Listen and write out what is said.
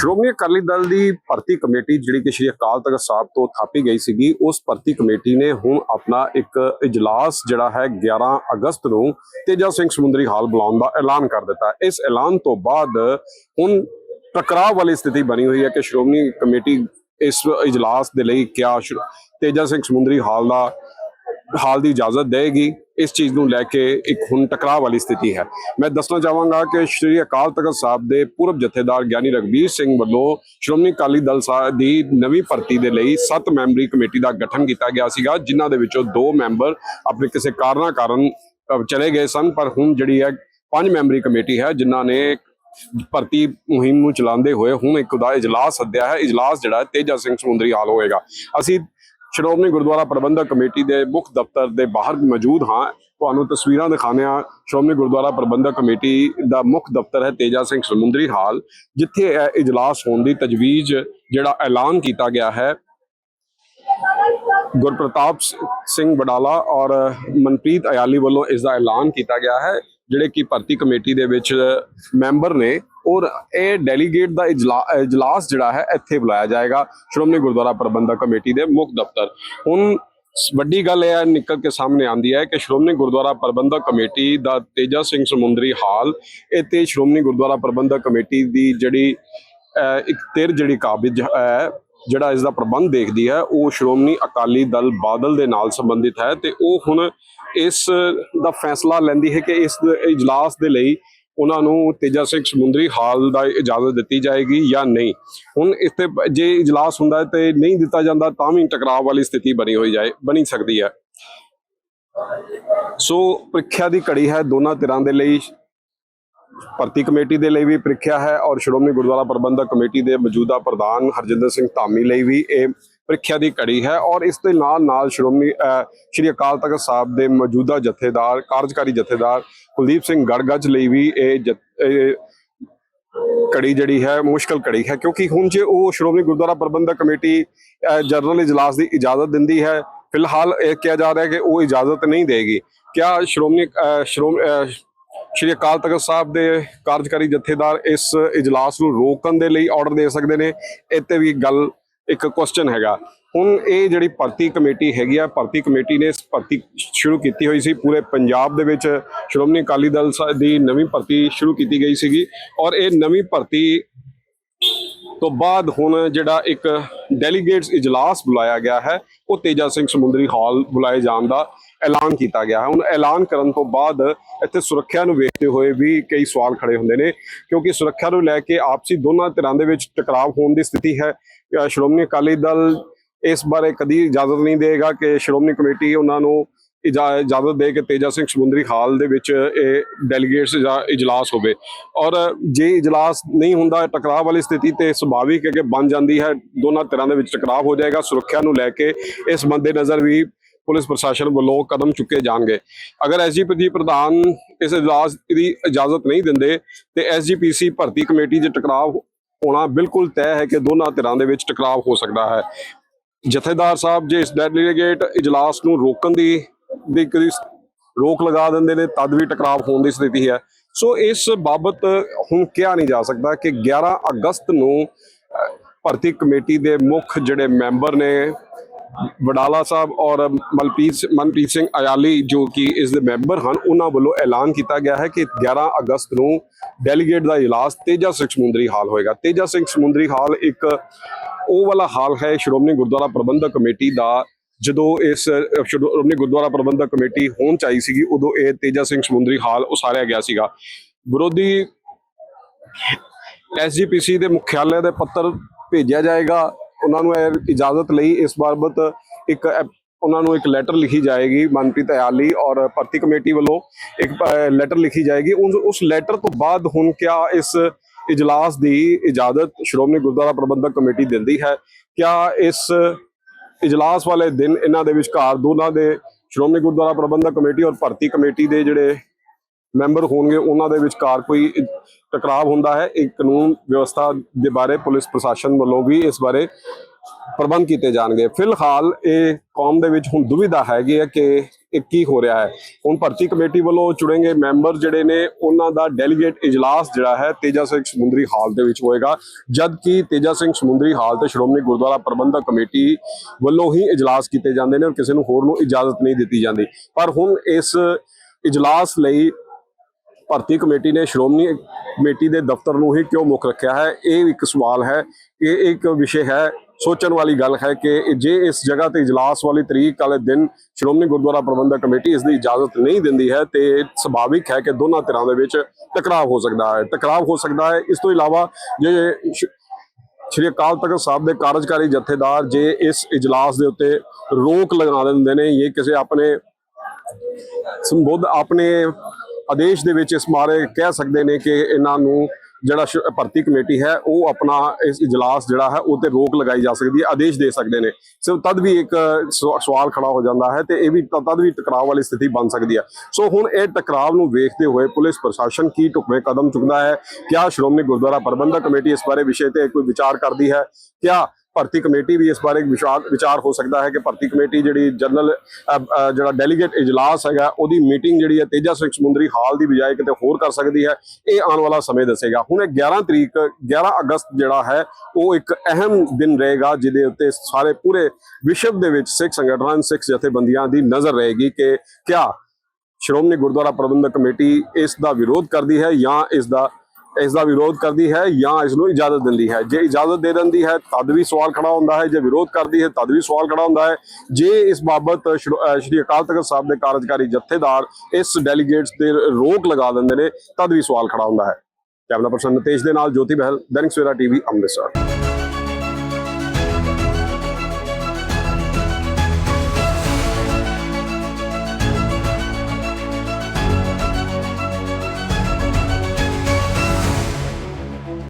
ਸ਼੍ਰੋਮਣੀ ਅਕਾਲੀ ਦਲ ਦੀ ਭਰਤੀ ਕਮੇਟੀ ਜਿਹੜੀ ਕਿ ਸ਼੍ਰੀ ਅਕਾਲ ਤਖਤ ਸਾਹਿਬ ਤੋਂ ਥਾਪੀ ਗਈ ਸੀਗੀ, ਉਸ ਭਰਤੀ ਕਮੇਟੀ ਨੇ ਹੁਣ ਆਪਣਾ ਇੱਕ ਇਜਲਾਸ ਜਿਹੜਾ ਹੈ 11 ਅਗਸਤ ਨੂੰ ਤੇਜਾ ਸਿੰਘ ਸਮੁੰਦਰੀ ਹਾਲ ਬੁਲਾਉਣ ਦਾ ਐਲਾਨ ਕਰ ਦਿੱਤਾ। ਇਸ ਐਲਾਨ ਤੋਂ ਬਾਅਦ ਹੁਣ ਟਕਰਾਅ ਵਾਲੀ ਸਥਿਤੀ ਬਣੀ ਹੋਈ ਹੈ ਕਿ ਸ਼੍ਰੋਮਣੀ ਕਮੇਟੀ ਇਸ ਇਜਲਾਸ ਦੇ ਲਈ ਕਿਆ ਸ਼੍ਰੋ- ਤੇਜਾ ਸਿੰਘ ਸਮੁੰਦਰੀ ਹਾਲ ਦਾ ਹਾਲ ਦੀ ਇਜਾਜ਼ਤ ਦੇਗੀ ਇਸ ਚੀਜ਼ ਨੂੰ ਲੈ ਕੇ ਇੱਕ ਹੁਣ ਟਕਰਾਅ ਵਾਲੀ ਸਥਿਤੀ ਹੈ। ਮੈਂ ਦੱਸਣਾ ਚਾਹਾਂਗਾ ਕਿ ਸ਼੍ਰੀ ਅਕਾਲ ਤਖਤ ਸਾਹਿਬ ਦੇ ਪੂਰਬ ਜਥੇਦਾਰ ਗਿਆਨੀ ਰਗਵੀਰ ਸਿੰਘ ਵੱਲੋਂ ਸ਼੍ਰੋਮਣੀ ਅਕਾਲੀ ਦਲ ਸਾਹਿਬ ਦੀ ਨਵੀਂ ਭਰਤੀ ਦੇ ਲਈ 7 ਮੈਂਬਰੀ ਕਮੇਟੀ ਦਾ ਗਠਨ ਕੀਤਾ ਗਿਆ ਸੀਗਾ, ਜਿਨ੍ਹਾਂ ਦੇ ਵਿੱਚੋਂ ਦੋ ਮੈਂਬਰ ਆਪਣੇ ਕਿਸੇ ਕਾਰਨਾਂ ਕਾਰਨ ਚਲੇ ਗਏ ਸਨ, ਪਰ ਹੁਣ ਜਿਹੜੀ ਹੈ ਪੰਜ ਮੈਂਬਰੀ ਕਮੇਟੀ ਹੈ, ਜਿਨ੍ਹਾਂ ਨੇ ਭਰਤੀ ਮੁਹਿੰਮ ਨੂੰ ਚਲਾਉਂਦੇ ਹੋਏ ਹੁਣ ਇੱਕ ਦਾ ਇਜਲਾਸ ਸੱਦਿਆ ਹੈ। ਇਜਲਾਸ ਜਿਹੜਾ ਤੇਜਾ ਸਿੰਘ ਸਮੁੰਦਰੀ ਹਾਲ ਹੋਏਗਾ। ਅਸੀਂ ਸ਼੍ਰੋਮਣੀ ਗੁਰਦੁਆਰਾ ਪ੍ਰਬੰਧਕ ਕਮੇਟੀ ਦੇ ਮੁੱਖ ਦਫ਼ਤਰ ਦੇ ਬਾਹਰ ਮੌਜੂਦ ਹਾਂ। ਤੁਹਾਨੂੰ ਤਸਵੀਰਾਂ ਦਿਖਾਉਂਦੇ ਹਾਂ। ਸ਼੍ਰੋਮਣੀ ਗੁਰਦੁਆਰਾ ਪ੍ਰਬੰਧਕ ਕਮੇਟੀ ਦਾ ਮੁੱਖ ਦਫ਼ਤਰ ਹੈ ਤੇਜਾ ਸਿੰਘ ਸਮੁੰਦਰੀ ਹਾਲ, ਜਿੱਥੇ ਇਹ ਇਜਲਾਸ ਹੋਣ ਦੀ ਤਜਵੀਜ਼ ਜਿਹੜਾ ਐਲਾਨ ਕੀਤਾ ਗਿਆ ਹੈ। ਗੁਰਪ੍ਰਤਾਪ ਸਿੰਘ ਬਡਾਲਾ ਔਰ ਮਨਪ੍ਰੀਤ ਅਯਾਲੀ ਵੱਲੋਂ ਇਸ ਦਾ ਐਲਾਨ ਕੀਤਾ ਗਿਆ ਹੈ, ਜਿਹੜੇ ਕਿ ਭਰਤੀ ਕਮੇਟੀ ਦੇ ਵਿੱਚ ਮੈਂਬਰ ਨੇ। ਔਰ ਇਹ ਡੈਲੀਗੇਟ ਦਾ ਇਜਲਾ- ਇਜਲਾਸ ਜਿਹੜਾ ਹੈ, ਇੱਥੇ ਬੁਲਾਇਆ ਜਾਏਗਾ। ਸ਼੍ਰੋਮਣੀ ਗੁਰਦੁਆਰਾ ਪ੍ਰਬੰਧਕ ਕਮੇਟੀ ਦੇ ਮੁੱਖ ਦਫ਼ਤਰ। ਹੁਣ ਵੱਡੀ ਗੱਲ ਇਹ ਨਿਕਲ ਕੇ ਸਾਹਮਣੇ ਆਂਦੀ ਹੈ ਕਿ ਸ਼੍ਰੋਮਣੀ ਗੁਰਦੁਆਰਾ ਪ੍ਰਬੰਧਕ ਕਮੇਟੀ ਦਾ ਤੇਜਾ ਸਿੰਘ ਸਮੁੰਦਰੀ ਹਾਲ ਇੱਥੇ ਸ਼੍ਰੋਮਣੀ ਗੁਰਦੁਆਰਾ ਪ੍ਰਬੰਧਕ ਕਮੇਟੀ ਦੀ ਜਿਹੜੀ ਇੱਕ ਤਿਰ ਜਿਹੜੀ ਕਾਬਿਜ ਹੈ, ਜਿਹੜਾ ਇਸ ਦਾ ਪ੍ਰਬੰਧ ਦੇਖਦੀ ਹੈ, ਉਹ ਸ਼੍ਰੋਮਣੀ ਅਕਾਲੀ ਦਲ ਬਾਦਲ ਦੇ ਨਾਲ ਸੰਬੰਧਿਤ ਹੈ ਤੇ ਉਹ ਹੁਣ ਇਸ ਦਾ ਫੈਸਲਾ ਲੈਂਦੀ ਹੈ ਕਿ ਇਸ ਇਜਲਾਸ ਦੇ ਲਈ ਉਹਨਾਂ ਨੂੰ ਤੇਜਾ ਸਿੰਘ ਸਮੁੰਦਰੀ ਹਾਲ ਦਾ ਇਜਾਜ਼ਤ ਦਿੱਤੀ ਜਾਏਗੀ ਜਾਂ ਨਹੀਂ? ਹੁਣ ਇੱਥੇ ਪ- ਜੇ ਇਜਲਾਸ ਹੁੰਦਾ ਤੇ ਨਹੀਂ ਦਿੱਤਾ ਜਾਂਦਾ ਤਾਂ ਵੀ ਟਕਰਾਅ ਵਾਲੀ ਸਥਿਤੀ ਬਣੀ ਹੋਈ ਜਾਏ, ਬਣੀ ਸਕਦੀ ਹੈ। ਸੋ ਪ੍ਰੀਖਿਆ ਦੀ ਘੜੀ ਹੈ, ਦੋਨਾਂ ਧਿਰਾਂ ਦੇ ਲਈ, ਭਰਤੀ ਕਮੇਟੀ ਦੇ ਲਈ ਵੀ ਪ੍ਰੀਖਿਆ ਹੈ ਔਰ ਸ਼੍ਰੋਮਣੀ ਗੁਰਦੁਆਰਾ ਪ੍ਰਬੰਧਕ ਕਮੇਟੀ ਦੇ ਮੌਜੂਦਾ ਪ੍ਰਧਾਨ ਹਰਜਿੰਦਰ ਸਿੰਘ ਧਾਮੀ ਲਈ ਵੀ ਇਹ ਪ੍ਰੀਖਿਆ ਦੀ ਘੜੀ ਹੈ ਔਰ ਇਸ ਦੇ ਨਾਲ ਨਾਲ ਸ਼੍ਰੋਮਣੀ ਸ਼੍ਰੀ ਅਕਾਲ ਤਖਤ ਸਾਹਿਬ ਦੇ ਮੌਜੂਦਾ ਜਥੇਦਾਰ, ਕਾਰਜਕਾਰੀ ਜਥੇਦਾਰ ਕੁਲਦੀਪ ਸਿੰਘ ਗੜਗੱਜ ਲਈ ਵੀ ਇਹ ਜਥ- ਜਿਹੜੀ ਹੈ ਮੁਸ਼ਕਲ ਘੜੀ ਹੈ ਕਿਉਂਕਿ ਹੁਣ ਜੇ ਉਹ ਸ਼੍ਰੋਮਣੀ ਗੁਰਦੁਆਰਾ ਪ੍ਰਬੰਧਕ ਕਮੇਟੀ ਜਨਰਲ ਇਜਲਾਸ ਦੀ ਇਜਾਜ਼ਤ ਦਿੰਦੀ ਹੈ, ਫਿਲਹਾਲ ਇਹ ਕਿਹਾ ਜਾ ਰਿਹਾ ਹੈ ਕਿ ਉਹ ਇਜਾਜ਼ਤ ਨਹੀਂ ਦੇਗੀ। ਕਿਆ ਸ਼੍ਰੋਮਣੀ ਸ਼੍ਰੋਮ ਸ਼੍ਰੀ ਅਕਾਲ ਤਖਤ ਸਾਹਿਬ ਦੇ ਕਾਰਜਕਾਰੀ ਜਥੇਦਾਰ ਇਸ ਇਜਲਾਸ ਨੂੰ ਰੋਕਣ ਦੇ ਲਈ ਆਰਡਰ ਦੇ ਸਕਦੇ ਨੇ? ਇੱਥੇ ਵੀ ਗੱਲ ਇੱਕ ਕੁਐਸਚਨ ਹੈਗਾ। ਹੁਣ ਇਹ ਜਿਹੜੀ ਭਰਤੀ ਕਮੇਟੀ ਹੈਗੀ ਆ, ਭਰਤੀ ਕਮੇਟੀ ਨੇ ਭਰਤੀ ਸ਼ੁਰੂ ਕੀਤੀ ਹੋਈ ਸੀ। ਪੂਰੇ ਪੰਜਾਬ ਦੇ ਵਿੱਚ ਸ਼੍ਰੋਮਣੀ ਅਕਾਲੀ ਦਲ ਸ- ਦੀ ਨਵੀਂ ਭਰਤੀ ਸ਼ੁਰੂ ਕੀਤੀ ਗਈ ਸੀਗੀ ਔਰ ਇਹ ਨਵੀਂ ਭਰਤੀ ਤੋਂ ਬਾਅਦ ਹੁਣ ਜਿਹੜਾ ਇੱਕ ਡੈਲੀਗੇਟਸ ਇਜਲਾਸ ਬੁਲਾਇਆ ਗਿਆ ਹੈ, ਉਹ ਤੇਜਾ ਸਿੰਘ ਸਮੁੰਦਰੀ ਹਾਲ ਬੁਲਾਏ ਜਾਣ ਦਾ। ਐਲਾਨ ਕੀਤਾ ਗਿਆ ਹੈ। ਹੁਣ ਐਲਾਨ ਕਰਨ ਤੋਂ ਬਾਅਦ ਇੱਥੇ ਸੁਰੱਖਿਆ ਨੂੰ ਵੇਖਦੇ ਹੋਏ ਵੀ ਕਈ ਸਵਾਲ ਖੜੇ ਹੁੰਦੇ ਨੇ, ਕਿਉਂਕਿ ਸੁਰੱਖਿਆ ਨੂੰ ਲੈ ਕੇ ਆਪਸੀ ਦੋਨਾਂ ਧਿਰਾਂ ਦੇ ਵਿੱਚ ਟਕਰਾਅ ਹੋਣ ਦੀ ਸਥਿਤੀ ਹੈ। ਸ਼੍ਰੋਮਣੀ ਅਕਾਲੀ ਦਲ ਇਸ ਬਾਰੇ ਕਦੀ ਇਜਾਜ਼ਤ ਨਹੀਂ ਦੇਗਾ ਕਿ ਸ਼੍ਰੋਮਣੀ ਕਮੇਟੀ ਉਹਨਾਂ ਨੂੰ ਇਜਾ- ਇਜਾਜ਼ਤ ਦੇ ਕੇ ਤੇਜਾ ਸਿੰਘ ਸਮੁੰਦਰੀ ਹਾਲ ਦੇ ਵਿੱਚ ਇਹ ਡੈਲੀਗੇਟਸ ਜਾਂ ਇਜਲਾਸ ਹੋਵੇ। ਔਰ ਜੇ ਇਜਲਾਸ ਨਹੀਂ ਹੁੰਦਾ, ਟਕਰਾਅ ਵਾਲੀ ਸਥਿਤੀ ਤੇ ਸੁਭਾਵਿਕ ਹੈ ਕਿ ਬਣ ਜਾਂਦੀ ਹੈ, ਦੋਨਾਂ ਧਿਰਾਂ ਦੇ ਵਿੱਚ ਟਕਰਾਅ ਹੋ ਜਾਏਗਾ। ਸੁਰੱਖਿਆ ਨੂੰ ਲੈ ਕੇ ਇਸ ਮੱਦੇ ਨਜ਼ਰ ਵੀ ਪੁਲਿਸ ਪ੍ਰਸ਼ਾਸਨ ਵੱਲੋਂ ਕਦਮ ਚੁੱਕੇ ਜਾਣਗੇ। ਅਗਰ ਐਸਜੀਪੀ ਪ੍ਰਧਾਨ ਇਸ ਇਜਲਾਸ ਦੀ ਇਜਾਜ਼ਤ ਨਹੀਂ ਦਿੰਦੇ, ਤੇ ਐਸਜੀਪੀਸੀ ਭਰਤੀ ਕਮੇਟੀ 'ਚ ਟਕਰਾਅ ਹੋਣਾ ਬਿਲਕੁਲ ਤੈਅ ਹੈ ਕਿ ਦੋਨਾਂ ਧਿਰਾਂ ਦੇ ਵਿੱਚ ਟਕਰਾਅ ਹੋ ਸਕਦਾ ਹੈ। ਜਥੇਦਾਰ ਸਾਹਿਬ, ਜੇ ਇਸ ਡੈਲੀਗੇਟ ਇਜਲਾਸ ਨੂੰ ਰੋਕਣ ਦੀ ਦੀ ਰੋਕ ਲਗਾ ਦਿੰਦੇ ਨੇ, ਤਦ ਵੀ ਟਕਰਾਅ ਹੋਣ ਦੀ ਸਥਿਤੀ ਹੈ। ਸੋ ਇਸ ਬਾਬਤ ਹੁਣ ਕਿਹਾ ਨਹੀਂ ਜਾ ਸਕਦਾ ਕਿ 11 ਅਗਸਤ ਨੂੰ ਭਰਤੀ ਕਮੇਟੀ ਦੇ ਮੁੱਖ ਜਿਹੜੇ ਮੈਂਬਰ ਨੇ ਵਡਾਲਾ ਸਾਹਿਬ ਔਰ ਮਲਪ੍ਰੀਤ ਮਨਪ੍ਰੀਤ ਸਿੰਘ ਅਯਾਲੀ ਜੋ ਕਿ ਇਸ ਦੇ ਮੈਂਬਰ ਹਨ ਉਹਨਾਂ ਵੱਲੋਂ ਐਲਾਨ ਕੀਤਾ ਗਿਆ ਹੈ ਕਿ 11 ਅਗਸਤ ਨੂੰ ਡੈਲੀਗੇਟ ਦਾ ਇਜਲਾਸ ਤੇਜਾ ਸਿੰਘ ਸਮੁੰਦਰੀ ਹਾਲ ਹੋਏਗਾ। ਤੇਜਾ ਸਿੰਘ ਸਮੁੰਦਰੀ ਹਾਲ ਇੱਕ ਉਹ ਵਾਲਾ ਹਾਲ ਹੈ ਸ਼੍ਰੋਮਣੀ ਗੁਰਦੁਆਰਾ ਪ੍ਰਬੰਧਕ ਕਮੇਟੀ ਦਾ ਜਦੋਂ ਇਸ ਅਹ, ਸ਼੍ਰੋਮਣੀ ਗੁਰਦੁਆਰਾ ਪ੍ਰਬੰਧਕ ਕਮੇਟੀ ਹੋਣ ਚਾਹੀ ਸੀਗੀ ਉਦੋਂ ਇਹ ਤੇਜਾ ਸਿੰਘ ਸਮੁੰਦਰੀ ਹਾਲ ਉਸਾਰਿਆ ਗਿਆ ਸੀਗਾ। ਵਿਰੋਧੀ ਐਸਜੀਪੀਸੀ ਦੇ ਮੁਖਿਆਲੇ ਦੇ ਪੱਤਰ ਭੇਜਿਆ ਜਾਏਗਾ। ਉਹਨਾਂ ਨੂੰ ਇਹ ਇਜਾਜ਼ਤ ਲਈ ਇਸ ਬਾਬਤ ਇੱਕ ਉਹਨਾਂ ਨੂੰ ਇੱਕ ਲੈਟਰ ਲਿਖੀ ਜਾਏਗੀ ਮਨਪ੍ਰੀਤ ਅਯਾਲੀ ਔਰ ਭਰਤੀ ਕਮੇਟੀ ਵੱਲੋਂ ਇੱਕ ਲੈਟਰ ਲਿਖੀ ਜਾਏਗੀ। ਉਸ- ਉਸ ਲੈਟਰ ਤੋਂ ਬਾਅਦ ਹੁਣ ਕਿਆ ਇਸ ਇਜਲਾਸ ਦੀ ਇਜਾਜ਼ਤ ਸ਼੍ਰੋਮਣੀ ਗੁਰਦੁਆਰਾ ਪ੍ਰਬੰਧਕ ਕਮੇਟੀ ਦਿੰਦੀ ਹੈ? ਕਿਆ ਇਸ ਇਜਲਾਸ ਵਾਲੇ ਦਿਨ ਇਹਨਾਂ ਦੇ ਵਿਚਕਾਰ ਦੋਨਾਂ ਦੇ ਸ਼੍ਰੋਮਣੀ ਗੁਰਦੁਆਰਾ ਪ੍ਰਬੰਧਕ ਕਮੇਟੀ ਔਰ ਭਰਤੀ ਕਮੇਟੀ ਦੇ ਜਿਹੜੇ ਮੈਂਬਰ ਹੋਣਗੇ, ਉਹਨਾਂ ਦੇ ਵਿਚਕਾਰ ਕੋਈ ਟਕਰਾਵ ਹੁੰਦਾ ਹੈ। ਇੱਕ ਕਾਨੂੰਨ ਵਿਵਸਥਾ ਦੇ ਬਾਰੇ ਪੁਲਿਸ ਪ੍ਰਸ਼ਾਸਨ ਵੱਲੋਂ ਵੀ ਇਸ ਬਾਰੇ ਪ੍ਰਬੰਧ ਕੀਤੇ ਜਾਣਗੇ। ਫਿਲਹਾਲ ਇਹ ਕੌਮ ਦੇ ਵਿੱਚ ਹੁਣ ਦੁਵਿਧਾ ਹੈਗੀ ਹੈ ਕਿ ਇਹ ਕੀ ਹੋ ਰਿਹਾ ਹੈ। ਹੁਣ ਭਰਤੀ ਕਮੇਟੀ ਵੱਲੋਂ ਚੁਣੇਗੇ ਮੈਂਬਰ ਜਿਹੜੇ ਨੇ, ਉਹਨਾਂ ਦਾ ਡੈਲੀਗੇਟ ਇਜਲਾਸ ਜਿਹੜਾ ਹੈ ਤੇਜਾ ਸਿੰਘ ਸਮੁੰਦਰੀ ਹਾਲ ਦੇ ਵਿੱਚ ਹੋਏਗਾ। ਜਦ ਕਿ ਤੇਜਾ ਸਿੰਘ ਸਮੁੰਦਰੀ ਹਾਲ ਤੇ ਸ਼੍ਰੋਮਣੀ ਗੁਰਦੁਆਰਾ ਪ੍ਰਬੰਧਕ ਕਮੇਟੀ ਵੱਲੋਂ ਹੀ ਇਜਲਾਸ ਕੀਤੇ ਜਾਂਦੇ ਨੇ ਔਰ ਕਿਸੇ ਨੂੰ ਹੋਰ ਨੂੰ ਇਜਾਜ਼ਤ ਨਹੀਂ ਦਿੱਤੀ ਜਾਂਦੀ। ਪਰ ਹੁਣ ਇਸ ਇਜਲਾਸ ਲਈ ਭਰਤੀ ਕਮੇਟੀ ਨੇ ਸ਼੍ਰੋਮਣੀ ਕਮੇਟੀ ਦੇ ਦਫ਼ਤਰ ਨੂੰ ਹੀ ਕਿਉਂ ਮੁੱਖ ਰੱਖਿਆ ਹੈ? ਇਹ ਇੱਕ ਸਵਾਲ ਹੈ। ਇਹ ਇੱਕ ਵਿਸ਼ੇ ਹੈ। ਸੋਚਣ ਵਾਲੀ ਗੱਲ ਹੈ ਕਿ ਜੇ ਇਸ ਜਗ੍ਹਾ ਤੇ ਇਜਲਾਸ ਵਾਲੀ ਤਰੀਕ ਵਾਲੇ ਦਿਨ ਸ਼੍ਰੋਮਣੀ ਗੁਰਦੁਆਰਾ ਪ੍ਰਬੰਧਕ ਕਮੇਟੀ ਇਸ ਦੀ ਇਜਾਜ਼ਤ ਨਹੀਂ ਦਿੰਦੀ ਹੈ, ਤੇ ਸੁਭਾਵਿਕ ਹੈ ਕਿ ਦੋਨਾਂ ਧਿਰਾਂ ਦੇ ਵਿੱਚ ਟਕਰਾਅ ਹੋ ਸਕਦਾ ਹੈ। ਟਕਰਾਅ ਹੋ ਸਕਦਾ ਹੈ। ਇਸ ਤੋਂ ਇਲਾਵਾ ਜੇ ਸ਼੍ਰੀ ਅਕਾਲ ਤਖਤ ਸਾਹਿਬ ਦੇ ਕਾਰਜਕਾਰੀ ਜਥੇਦਾਰ ਜੇ ਇਸ ਇਜਲਾਸ ਦੇ ਉੱਤੇ ਰੋਕ ਲਗਾ ਦਿੰਦੇ ਨੇ ਇਹ ਕਿਸੇ ਆਪਣੇ ਸੰਬੋਧ, ਆਪਣੇ ਆਦੇਸ਼ ਦੇ ਵਿੱਚ ਇਸ ਬਾਰੇ ਕਹਿ ਸਕਦੇ ਨੇ ਕਿ ਇਹਨਾਂ ਨੂੰ ਜਿਹੜਾ ਸ਼- ਭਰਤੀ ਕਮੇਟੀ ਹੈ, ਉਹ ਆਪਣਾ ਇਸ ਇਜਲਾਸ ਜਿਹੜਾ ਹੈ, ਉਹ ਤੇ ਰੋਕ ਲਗਾਈ ਜਾ ਸਕਦੀ ਹੈ, ਆਦੇਸ਼ ਦੇ ਸਕਦੇ ਨੇ। ਸੋ ਤਦ ਵੀ ਇੱਕ ਸਵ- ਸਵਾਲ ਖੜਾ ਹੋ ਜਾਂਦਾ ਹੈ ਤੇ ਇਹ ਵੀ ਤਦ ਵੀ ਟਕਰਾਅ ਵਾਲੀ ਸਥਿਤੀ ਬਣ ਸਕਦੀ ਹੈ। ਸੋ ਹੁਣ ਇਹ ਟਕਰਾਅ ਨੂੰ ਵੇਖਦੇ ਹੋਏ ਪੁਲਿਸ ਪ੍ਰਸ਼ਾਸਨ ਕੀ ਢੁਕਵੇਂ ਕਦਮ ਚੁੱਕਦਾ ਹੈ? ਕਿਆ ਸ਼੍ਰੋਮਣੀ ਗੁਰਦੁਆਰਾ ਪ੍ਰਬੰਧਕ ਕਮੇਟੀ ਇਸ ਬਾਰੇ ਵਿਸ਼ੇ ਤੇ ਕੋਈ ਵਿਚਾਰ ਕਰਦੀ ਹੈ? ਕਿਆ ਭਰਤੀ ਕਮੇਟੀ ਵੀ ਇਸ ਬਾਰੇ ਵਿਚਾਰ ਵਿਚਾਰ ਹੋ ਸਕਦਾ ਹੈ ਕਿ ਭਰਤੀ ਕਮੇਟੀ ਜਿਹੜੀ ਜਨਰਲ ਜਿਹੜਾ ਡੈਲੀਗੇਟ ਇਜਲਾਸ ਹੈਗਾ, ਉਹਦੀ ਮੀਟਿੰਗ ਜਿਹੜੀ ਹੈ ਤੇਜਾ ਸਿੰਘ ਸਮੁੰਦਰੀ ਹਾਲ ਦੀ ਬਜਾਏ ਕਿਤੇ ਹੋਰ ਕਰ ਸਕਦੀ ਹੈ, ਇਹ ਆਉਣ ਵਾਲਾ ਸਮੇਂ ਦੱਸੇਗਾ। ਹੁਣ ਇਹ 11 ਤਰੀਕ 11 ਅਗਸਤ ਜਿਹੜਾ ਹੈ, ਉਹ ਇੱਕ ਅਹਿਮ ਦਿਨ ਰਹੇਗਾ, ਜਿਹਦੇ ਉੱਤੇ ਸਾਰੇ ਪੂਰੇ ਵਿਸ਼ਵ ਦੇ ਵਿੱਚ ਸਿੱਖ ਸੰਗਠਨ, ਸਿੱਖ ਜਥੇਬੰਦੀਆਂ ਦੀ ਨਜ਼ਰ ਰਹੇਗੀ ਕਿ ਕਿਆ ਸ਼੍ਰੋਮਣੀ ਗੁਰਦੁਆਰਾ ਪ੍ਰਬੰਧਕ ਕਮੇਟੀ ਇਸ ਦਾ ਵਿਰੋਧ ਕਰਦੀ ਹੈ ਜਾਂ ਇਸ ਦਾ ਇਸ ਦਾ ਵਿਰੋਧ ਕਰਦੀ ਹੈ ਜਾਂ ਇਸ ਨੂੰ ਇਜਾਜ਼ਤ ਦਿੰਦੀ ਹੈ? ਜੇ ਇਜਾਜ਼ਤ ਦੇ ਦਿੰਦੀ ਹੈ, ਤਦ ਵੀ ਸਵਾਲ ਖੜਾ ਹੁੰਦਾ ਹੈ। ਜੇ ਵਿਰੋਧ ਕਰਦੀ ਹੈ, ਤਦ ਵੀ ਸਵਾਲ ਖੜਾ ਹੁੰਦਾ ਹੈ। ਜੇ ਇਸ ਬਾਬਤ ਸ਼੍ਰੋ- ਸ਼੍ਰੀ ਅਕਾਲ ਤਖਤ ਸਾਹਿਬ ਦੇ ਕਾਰਜਕਾਰੀ ਜਥੇਦਾਰ ਇਸ ਡੈਲੀਗੇਟਸ ਤੇ ਰੋਕ ਲਗਾ ਦਿੰਦੇ ਨੇ, ਤਦ ਵੀ ਸਵਾਲ ਖੜਾ ਹੁੰਦਾ ਹੈ। ਕੈਮਰਾ ਪਰਸਨ ਨਤੇਸ਼ ਦੇ ਨਾਲ ਜੋਤੀ ਬਹਿਲ, ਦੈਨਿਕ ਸਵੇਰਾ ਟੀਵੀ ਅੰਮ੍ਰਿਤਸਰ।